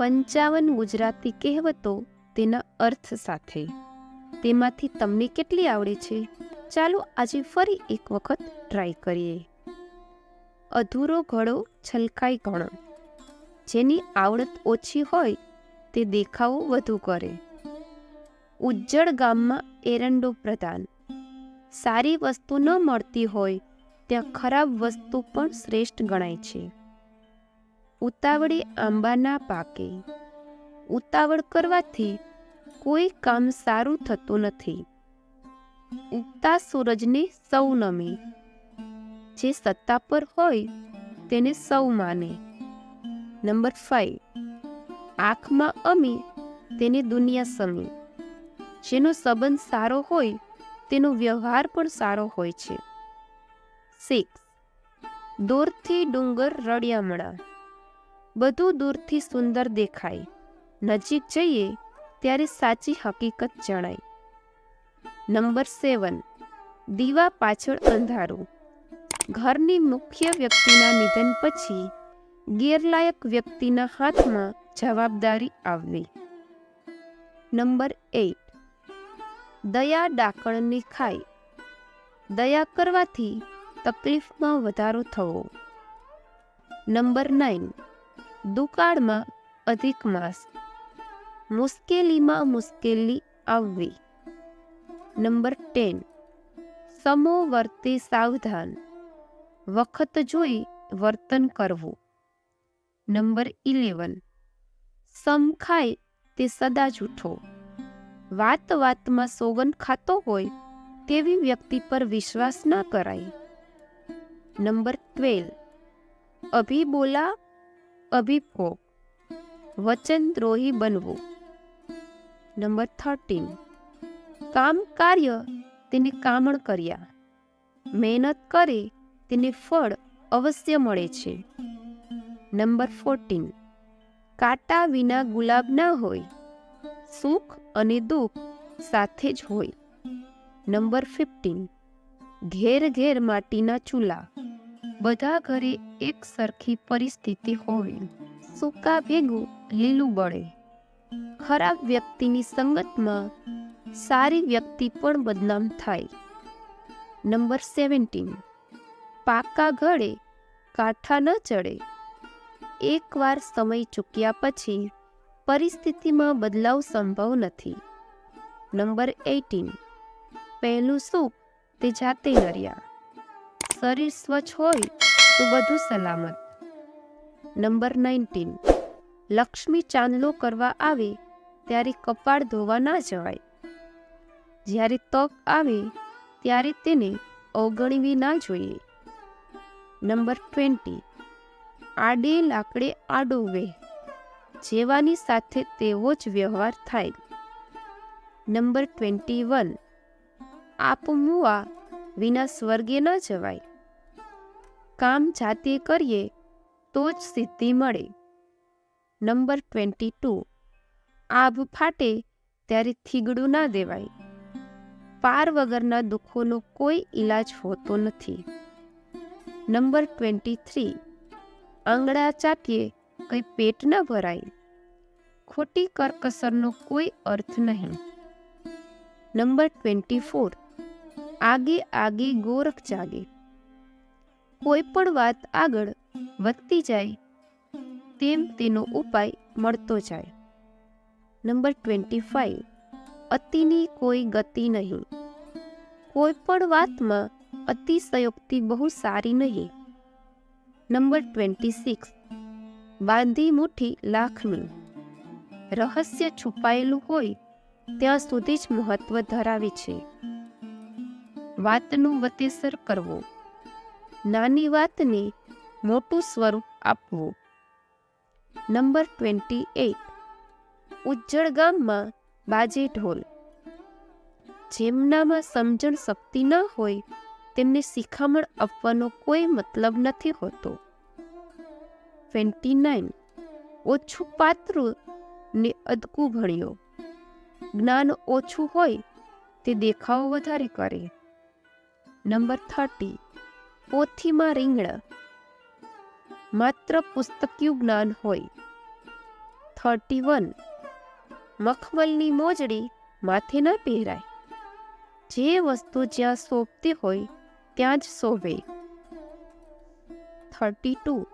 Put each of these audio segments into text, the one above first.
પંચાવન ગુજરાતી કહેવતો તેના અર્થ સાથે. તેમાંથી તમને કેટલી આવડે છે? ચાલો આજે ફરી એક વખત ટ્રાય કરીએ. અધૂરો ઘડો છલકાઈ ઘણો જેની આવડત ઓછી હોય તે દેખાવો વધુ કરે. ઉજ્જડ ગામમાં એરંડો પ્રધાન સારી વસ્તુ ન મળતી હોય ત્યાં ખરાબ વસ્તુ પણ શ્રેષ્ઠ ગણાય છે. ઉતાવળે આંબા ના પાકે. ઉતાવળ કરવાથી કોઈ કામ સારું થતું નથી. ઉગતા સૂરજને સૌ નમે. જે સત્તા પર હોય તેને સૌ માને. Number five. આંખમાં અમી તેને દુનિયા સમે. જેનો સંબંધ સારો હોય તેનો વ્યવહાર પણ સારો હોય છે. સિક્સ. દૂરથી ડુંગર રળિયામણા. બધું દૂરથી સુંદર દેખાય. નજીક જઈએ ત્યારે સાચી હકીકત જણાય. Number seven. દીવા પાછળ અંધારું. ઘરની મુખ્ય વ્યક્તિના નિધન પછી ગેરલાયક વ્યક્તિના હાથમાં જવાબદારી આવવી. નંબર એઇટ દયા ડાકણની ખાય દયા કરવાથી તકલીફમાં વધારો થવો. નંબર નાઇન દુકાળમાં અધિક માસ. મુશ્કેલીમાં મુશ્કેલી આવવી. Number ten. સમો વર્તે સાવધાન. વખત જોઈ વર્તન કરવું. Number eleven. સમ ખાય તે સદા જૂઠો. વાત વાતમાં સોગન ખાતો હોય તેવી વ્યક્તિ પર વિશ્વાસ ન કરાય. Number twelve. અભિબોલા અભિભોગ. વચનદ્રોહી બનવું. નંબર થર્ટીન કામ કાર્ય તેને કામણ કર્યા. મહેનત કરે તેને ફળ અવશ્ય મળે છે. નંબર ફોર્ટીન કાંટા વિના ગુલાબ ના હોય. સુખ અને દુઃખ સાથે જ હોય. નંબર ફિફ્ટીન ઘેર ઘેર માટીના ચૂલા. બધા ઘરે એક સરખી પરિસ્થિતિ હોય. સૂકા ભેગું લીલું બળે. ખરાબ વ્યક્તિની સંગતમાં સારી વ્યક્તિ પણ બદનામ થાય. Number seventeen. પાકા ઘડે કાંઠા ન ચડે. એકવાર સમય ચૂક્યા પછી પરિસ્થિતિમાં બદલાવ સંભવ નથી. Number eighteen. પહેલું સુખ તે જાતે નર્યા. શરીર સ્વચ્છ હોય તો બધું સલામત. Number nineteen. લક્ષ્મી ચાંદલો કરવા આવે ત્યારે કપાળ ધોવા ના જવાય. જ્યારે તક આવે ત્યારે તેને અવગણવી ના જોઈએ. Number twenty. આડે લાકડે આડો વે. જેવાની સાથે તેવો જ વ્યવહાર થાય. Number twenty one. આપમુઆ વિના સ્વર્ગે ન જવાય. કામ જાતે કરીએ, તો જ સિદ્ધિ મળે. Number twenty two. આભ ફાટે ત્યારે થીગડું ના દેવાય. પાર વગરના દુઃખોનો કોઈ ઈલાજ હોતો નથી. Number twenty three. આંગળા ચાટીએ કંઈ પેટ ન ભરાય. ખોટી કરકસરનો કોઈ અર્થ નહીં. Number twenty four. આગે આગે ગોરખ જાગે. કોઈ પણ વાત આગળ વધતી જાય, તેમ તેનો ઉપાય મળતો જાય. Number twenty five. અતિની કોઈ ગતિ નહીં. કોઈ પણ વાતમાં અતિશયોક્તિ બહુ સારી નહીં. Number twenty six. બાંધી મુઠ્ઠી લાખની. રહસ્ય છુપાયેલું હોય ત્યાં સુધી જ મહત્વ ધરાવે છે. વાતનું વતેસર કરવું. નાની વાતને મોટું સ્વરૂપ આપવું. નંબર ટ્વેન્ટી એઇટ ઉજ્જળ ગામમાં બાજે ઢોલ. જેમનામાં સમજણ શક્તિ ન હોય, તેમને શિખામણ આપવાનો કોઈ મતલબ નથી હોતો. Twenty nine. ઓછું પાત્રું ને અદકું ભણ્યો. જ્ઞાન ઓછું હોય, તે દેખાવ વધારે કરે. Number thirty. પોથીમાં રીંગણ. માત્ર પુસ્તકિયું જ્ઞાન હોય. થર્ટી વન મખમલની મોજડી માથે ન પહેરાય. જે વસ્તુ જ્યાં શોભતી હોય, ત્યાં જ શોભે થર્ટી ટુ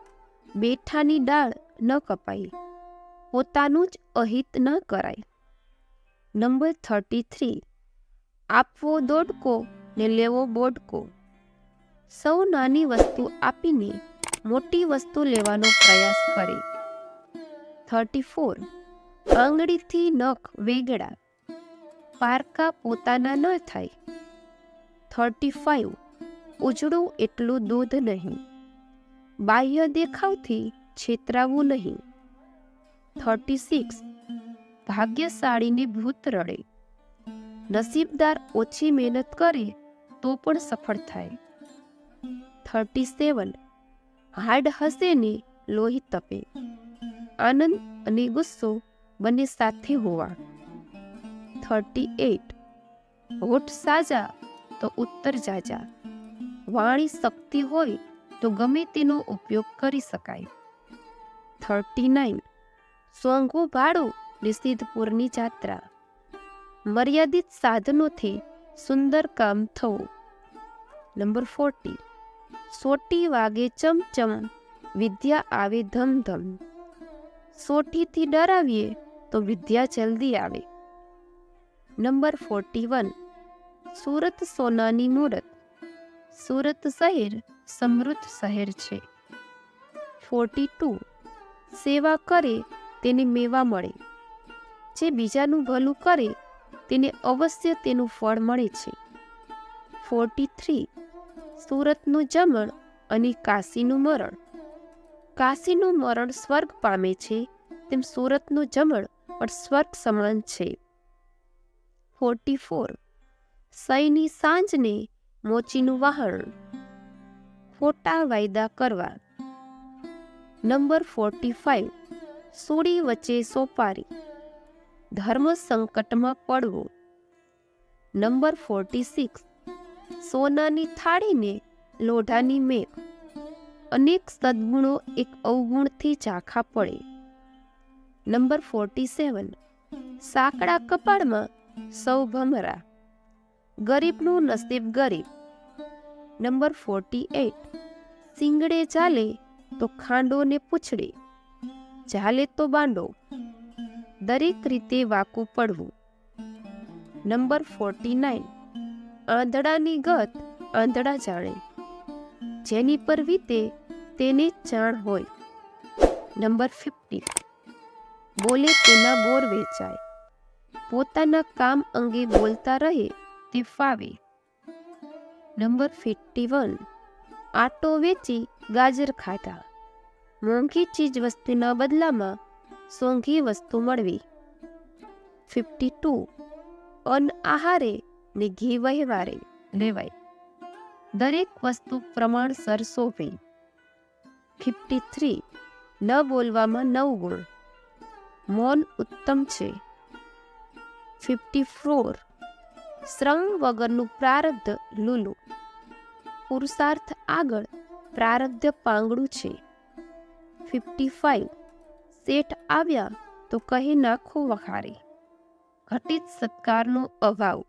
બેઠાની ડાળ ન કપાય. પોતાનું જ અહિત ન કરાય. નંબર થર્ટી થ્રી આપવો દોડકો ને લેવો બોડકો. સૌ નાની વસ્તુ આપીને મોટી વસ્તુ લેવાનો પ્રયાસ કરે. Thirty four. આંગળીથી નખ વેગળા. પારકા પોતાના ન થાય. થર્ટી ફાઇવ ઉજળું એટલું દૂધ નહીં. બાહ્ય દેખાવથી છેતરાવું નહીં. Thirty six. ભાગ્યશાળીને ભૂત રડે. નસીબદાર ઓછી મહેનત કરે તો પણ સફળ થાય. Thirty seven. હાડ હસે ને લોહી તપે. આનંદ અને ગુસ્સો બંને સાથે હોવા. Thirty eight. હોઠ સાજા તો ઉત્તર જાજા. વાણી શક્તિ હોય તો ગમે તેનો ઉપયોગ કરી શકાય. Thirty nine. સ્વંગો ભાડો ને સિદ્ધપુરની જાત્રા. મર્યાદિત સાધનોથી સુંદર કામ થવું. Number forty. સોટી વાગે ચમચમ, વિદ્યા આવે ધમધમ. સોટીથી ડરાવીએ તો વિદ્યા જલ્દી આવે. Number forty one. સુરત સોનાની મૂરત. સુરત શહેર સમૃદ્ધ શહેર છે. Forty two. સેવા કરે તેને મેવા મળે. જે બીજાનું ભલું કરે તેને અવશ્ય તેનું ફળ મળે છે. Forty three. સુરતનું જમણ અને કાશીનું મરણ. કાશીનું મરણ સ્વર્ગ પામે છે, તેમ સુરતનું જમણ પણ સ્વર્ગ સમાન છે. Forty four. સઈની સાંજને મોચીનું વાહણ. ખોટા વાયદા કરવા. નંબર ફોર્ટી ફાઇવ સોડી વચ્ચે સોપારી. ધર્મ સંકટમાં પડવું. Number forty six. સોનાની થાળીને લોઢાની મેં અનેક સદગુણો એક અવગુણથી ઝાંખા પડે. Number forty seven. સાંકડા કપાળમાં સૌ ભમરા. ગરીબનું નસીબ ગરીબ. નંબર ફોર્ટી એટ સિંગડે ચાલે તો ખાંડોને પૂછડે. ચાલે તો બાંડો. દરેક રીતે વાકું પડવું. Number forty nine. આંધળાની ગત આંધળા જાણે. જેની પર વીતે તેને જાણ હોય. નંબર ફિફ્ટી બોલે તેના બોર વેચાય. પોતાના કામ અંગે બોલતા રહે તે ફાવે નંબર ફિફ્ટી વન આટો વેચી ગાજર ખાધા. મોંઘી ચીજ વસ્તુના બદલામાં સોંઘી વસ્તુ મળવી. ફિફ્ટી ટુ અન આહારે ને ઘી વહેવારે લેવાય દરેક વસ્તુ પ્રમાણસર શોભે ફિફ્ટી થ્રી ન બોલવામાં નવ ગુણ. મૌન ઉત્તમ છે. ફિફ્ટી ફોર શ્રમ વગરનું પ્રારબ્ધ લૂલું. પુરુષાર્થ આગળ, પ્રારબ્ધ પાંગડું છે. ફિફ્ટી ફાઇવ શેઠ આવ્યા તો કહી નાખો વખારે. ઘટિત સત્કારનો અભાવ.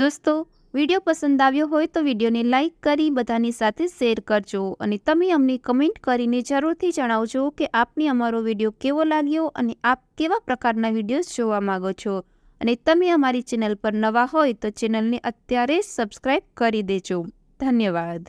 દોસ્તો, વીડિયો પસંદ આવ્યો હોય તો વિડીયોને લાઇક કરી બધાની સાથે શેર કરજો અને તમે અમને કમેન્ટ કરીને જરૂરથી જણાવજો કે આપને અમારો વીડિયો કેવો લાગ્યો અને આપ કેવા પ્રકારના વિડીયોઝ જોવા માગો છો. અને તમે અમારી ચેનલ પર નવા હોય તો ચેનલને અત્યારે જ સબસ્ક્રાઈબ કરી દેજો. ધન્યવાદ.